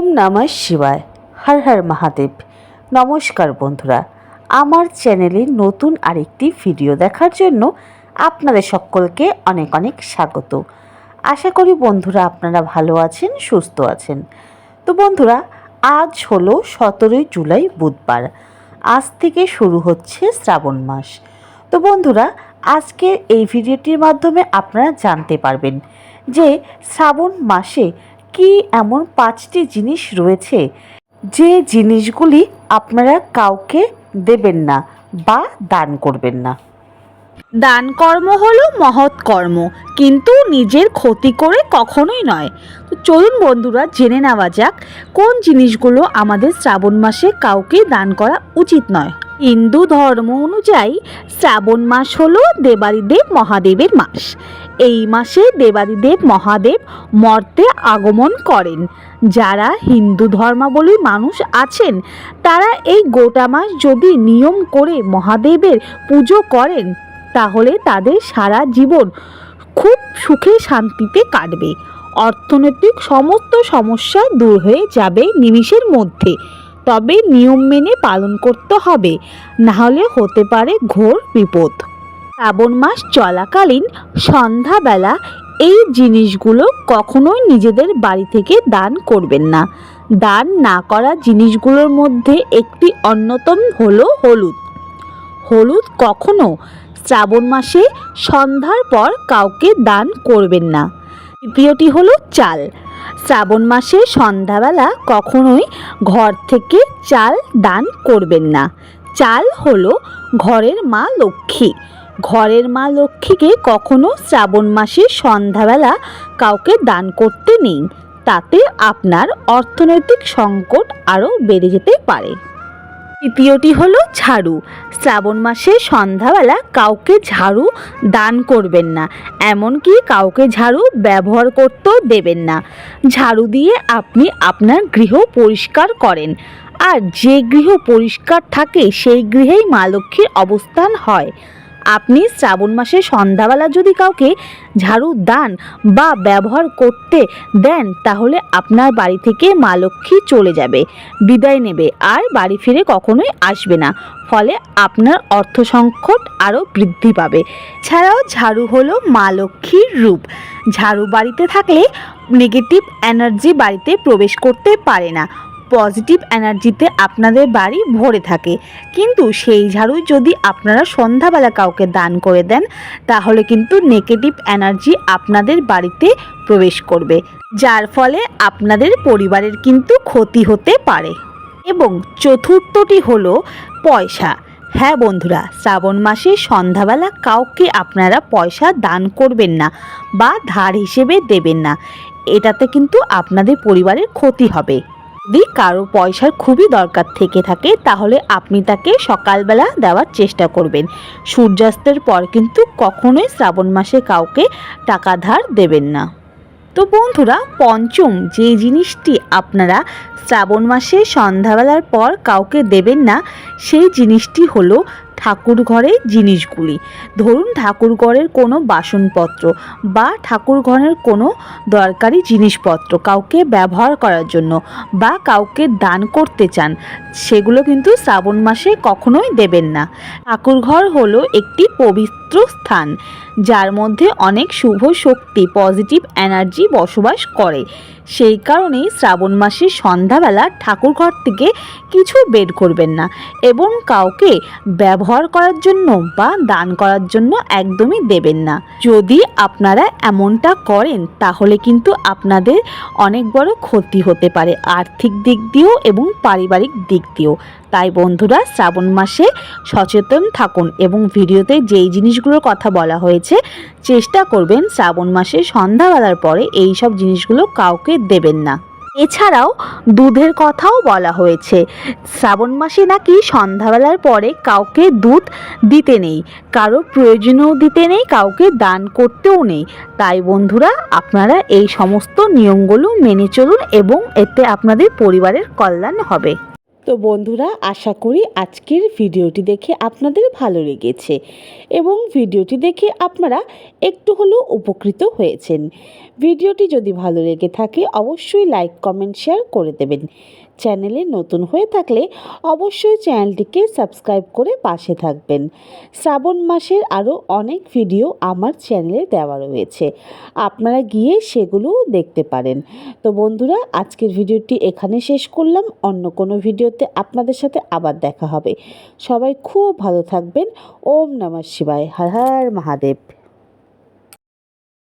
ওম নমঃ শিবায়। হর হর মহাদেব। নমস্কার বন্ধুরা, আমার চ্যানেলে নতুন আরেকটি ভিডিও দেখার জন্য আপনাদের সকলকে অনেক অনেক স্বাগত। আশা করি বন্ধুরা আপনারা ভালো আছেন, সুস্থ আছেন। তো বন্ধুরা, আজ হলো সতেরোই জুলাই বুধবার। আজ থেকে শুরু হচ্ছে শ্রাবণ মাস। তো বন্ধুরা আজকের এই ভিডিওটির মাধ্যমে আপনারা জানতে পারবেন যে শ্রাবণ মাসে কি এমন পাঁচটি জিনিস রয়েছে যে জিনিসগুলি আপনারা কাউকে দেবেন না বা দান করবেন না? দান কর্ম হলো মহৎ কর্ম, কিন্তু নিজের ক্ষতি করে কখনোই নয়। তো চলুন বন্ধুরা, জেনে নেওয়া যাক, কোন জিনিসগুলো আমাদের শ্রাবণ মাসে কাউকে দান করা উচিত নয়? হিন্দু ধর্ম অনুযায়ী শ্রাবণ মাস হলো দেবাদিদেব মহাদেবের মাস। এই মাসে দেবাদিদেব মহাদেব মর্তে আগমন করেন। যারা হিন্দু ধর্মাবলী মানুষ আছেন, তারা এই গোটা মাস যদি নিয়ম করে মহাদেবের পুজো করেন, তাহলে তাদের সারা জীবন খুব সুখে শান্তিতে কাটবে। অর্থনৈতিক সমস্ত সমস্যা দূর হয়ে যাবে নিমিষের মধ্যে। তবে নিয়ম মেনে পালন করতে হবে, নাহলে হতে পারে ঘোর বিপদ। শ্রাবণ মাস চলাকালীন সন্ধ্যাবেলা এই জিনিসগুলো কখনোই নিজেদের বাড়ি থেকে দান করবেন না। দান না করা জিনিসগুলোর মধ্যে একটি অন্যতম হলো হলুদ। হলুদ কখনো শ্রাবণ মাসে সন্ধ্যার পর কাউকে দান করবেন না। তৃতীয়টি হলো চাল। শ্রাবণ মাসে সন্ধ্যাবেলা কখনোই ঘর থেকে চাল দান করবেন না। চাল হলো ঘরের মা লক্ষ্মী। ঘরের মা লক্ষ্মীকে কখনো শ্রাবণ মাসে সন্ধ্যাবেলা কাউকে দান করতে নেই। তাতে আপনার অর্থনৈতিক সংকট আরও বেড়ে যেতে পারে। তৃতীয়টি হলো ঝাড়ু। শ্রাবণ মাসে সন্ধ্যাবেলা কাউকে ঝাড়ু দান করবেন না, এমনকি কাউকে ঝাড়ু ব্যবহার করতেও দেবেন না। ঝাড়ু দিয়ে আপনি আপনার গৃহ পরিষ্কার করেন। আর যে গৃহ পরিষ্কার থাকে, সেই গৃহেই মা লক্ষ্মীর অবস্থান হয়। আপনি শ্রাবণ মাসে সন্ধ্যাবেলা যদি কাউকে ঝাড়ু দান বা ব্যবহার করতে দেন, তাহলে আপনার বাড়ি থেকে মা লক্ষ্মী চলে যাবে, বিদায় নেবে, আর বাড়ি ফিরে কখনোই আসবে না। ফলে আপনার অর্থ সংকট আরও বৃদ্ধি পাবে। ছাড়াও ঝাড়ু হলো মা লক্ষ্মীর রূপ। ঝাড়ু বাড়িতে থাকলে নেগেটিভ এনার্জি বাড়িতে প্রবেশ করতে পারে না। পজিটিভ এনার্জিতে আপনাদের বাড়ি ভরে থাকে। কিন্তু সেই ঝাড়ু যদি আপনারা সন্ধ্যাবেলা কাউকে দান করে দেন, তাহলে কিন্তু নেগেটিভ এনার্জি আপনাদের বাড়িতে প্রবেশ করবে। যার ফলে আপনাদের পরিবারের কিন্তু ক্ষতি হতে পারে। এবং চতুর্থটি হলো পয়সা। হ্যাঁ বন্ধুরা, শ্রাবণ মাসে সন্ধ্যাবেলা কাউকে আপনারা পয়সা দান করবেন না বা ধার হিসেবে দেবেন না। এটাতে কিন্তু আপনাদের পরিবারের ক্ষতি হবে। যদি কারও পয়সার খুবই দরকার থেকে থাকে, তাহলে আপনি তাকে সকালবেলা দেওয়ার চেষ্টা করবেন। সূর্যাস্তের পর কিন্তু কখনোই শ্রাবণ মাসে কাউকে টাকা ধার দেবেন না। তো বন্ধুরা, পঞ্চম, যে জিনিসটি আপনারা শ্রাবণ মাসে সন্ধ্যাবেলার পর কাউকে দেবেন না, সেই জিনিসটি হলো ঠাকুর ঘরের জিনিসগুলি। ধরুন ঠাকুর ঘরের কোনো বাসনপত্র বা ঠাকুর ঘরের কোনো দরকারি জিনিসপত্র কাউকে ব্যবহার করার জন্য বা কাউকে দান করতে চান, সেগুলো কিন্তু শ্রাবণ মাসে কখনোই দেবেন না। ঠাকুর ঘর হলো একটি পবিত্র স্থান। যার মধ্যে অনেক শুভ শক্তি পজিটিভ এনার্জি বসবাস করে। সেই কারণেই শ্রাবণ মাসে সন্ধ্যাবেলা ঠাকুর ঘর থেকে কিছু বের করবেন না এবং কাউকে ব্যবহার করার জন্য বা দান করার জন্য একদমই দেবেন না। যদি আপনারা এমনটা করেন, তাহলে কিন্তু আপনাদের অনেক বড় ক্ষতি হতে পারে, আর্থিক দিক দিয়েও এবং পারিবারিক দিক দিয়েও। তাই বন্ধুরা শ্রাবণ মাসে সচেতন থাকুন এবং ভিডিওতে যেই জিনিসগুলোর কথা বলা হয়েছে, চেষ্টা করবেন শ্রাবণ মাসে সন্ধ্যাবেলার পরে এই সব জিনিসগুলো কাউকে দেবেন না। এছাড়াও দুধের কথাও বলা হয়েছে, শ্রাবণ মাসে নাকি সন্ধ্যাবেলার পরে কাউকে দুধ দিতে নেই কারও প্রয়োজনেও দিতে নেই, কাউকে দান করতেও নেই। তাই বন্ধুরা আপনারা এই সমস্ত নিয়মগুলো মেনে চলুন এবং এতে আপনাদের পরিবারের কল্যাণ হবে। তো বন্ধুরা, আশা করি আজকের ভিডিওটি দেখে আপনাদের ভালো লেগেছে এবং ভিডিওটি দেখে আপনারা একটু হলেও উপকৃত হয়েছেন। ভিডিওটি যদি ভালো লেগে থাকে, অবশ্যই লাইক, কমেন্ট, শেয়ার করে দেবেন। চ্যানেলে নতুন হয়ে থাকলে অবশ্যই চ্যানেলটিকে সাবস্ক্রাইব করে পাশে থাকবেন। শ্রাবণ মাসের আরও অনেক ভিডিও আমার চ্যানেলে দেওয়া রয়েছে। আপনারা গিয়ে সেগুলোও দেখতে পারেন। তো বন্ধুরা, আজকের ভিডিওটি এখানে শেষ করলাম। অন্য কোনো ভিডিওতে আপনাদের সাথে আবার দেখা হবে। সবাই খুব ভালো থাকবেন। ওম নমঃ শিবায়। হর হর মহাদেব।